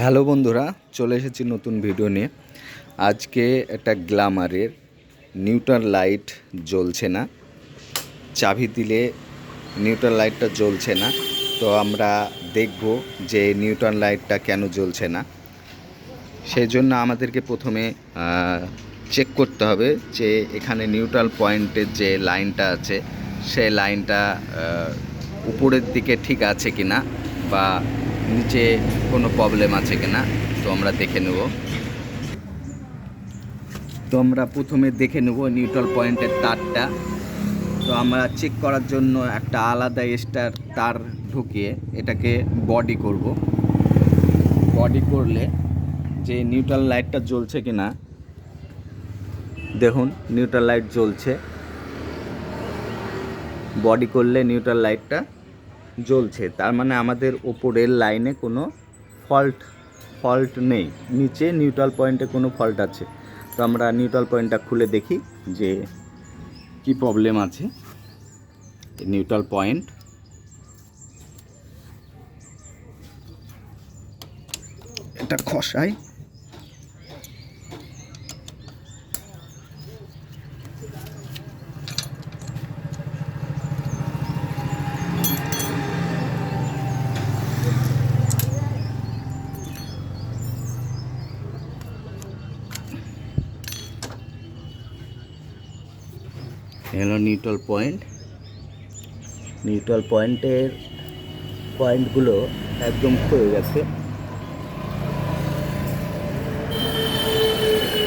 Hello বন্ধুরা, চলে এসেছি নতুন ভিডিও নিয়ে। আজকে একটা গ্লামারের নিউটন লাইট জ্বলছে না। চাবি দিলে নিউটন লাইটটা জ্বলছে না। তো আমরা দেখব যে নিউটন লাইটটা কেন জ্বলছে না। সেই জন্য আমাদেরকে প্রথমে চেক করতে হবে যে এখানে নিউট্রাল পয়েন্টের যে লাইনটা আছে সেই লাইনটা উপরের দিকে ঠিক আছে কি না বা নিচে কোনো প্রবলেম আছে কিনা, তো আমরা দেখে নেব। তো আমরা প্রথমে দেখে নেব নিউট্রাল পয়েন্টের তারটা। তো আমরা চেক করার জন্য একটা আলাদা এক্সট্রা তার ঢুকিয়ে এটাকে বডি করব। বডি করলে যে নিউট্রাল লাইটটা জ্বলছে কিনা, দেখুন নিউট্রাল লাইট জ্বলছে। বডি করলে নিউট্রাল লাইটটা জ্বলছে। তার মানে আমাদের ওপরের লাইনে কোনো ফল্ট ফল্ট নেই। নিচে নিউট্রাল পয়েন্টে কোনো ফল্ট আছে। তো আমরা নিউট্রাল পয়েন্টটা খুলে দেখি যে কি প্রবলেম আছে। নিউট্রাল পয়েন্ট এটা খসায় হলো নিউট্রাল পয়েন্ট নিউট্রাল পয়েন্টের পয়েন্টগুলো একদম ক্ষয়ে গেছে।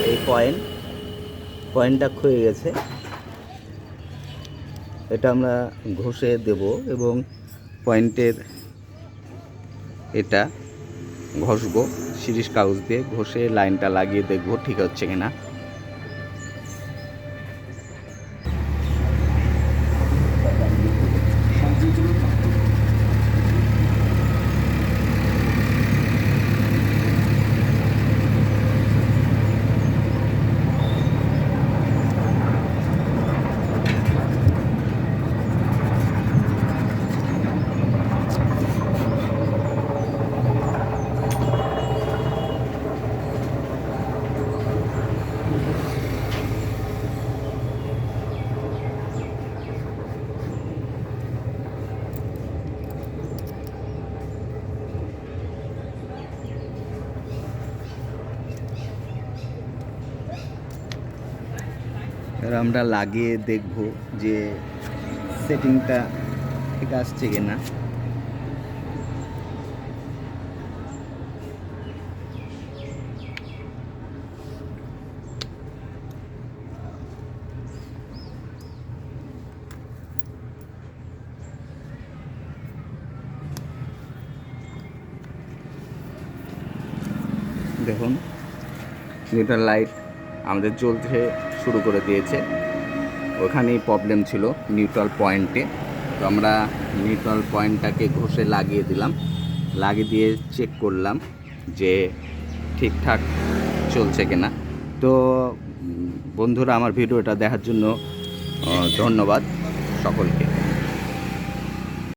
এই পয়েন্ট পয়েন্টটা ক্ষয়ে গেছে। এটা আমরা ঘষে দেব এবং পয়েন্টের এটা ঘষবো। সিরিজ কাগজ দিয়ে ঘষে লাইনটা লাগিয়ে দেখব ঠিক হচ্ছে কিনা। এবার আমরা লাগিয়ে দেখব যে সেটিংটা ঠিক আসছে কিনা। দেখুন যেটা লাইট আমাদের জ্বলতে শুরু করে দিয়েছে। ওখানেই প্রবলেম ছিল নিউট্রাল পয়েন্টে তো আমরা নিউট্রাল পয়েন্টটাকে ঘষে লাগিয়ে দিলাম। লাগিয়ে দিয়ে চেক করলাম যে ঠিকঠাক চলছে কিনা। তো বন্ধুরা, আমার ভিডিওটা দেখার জন্য ধন্যবাদ সকলকে।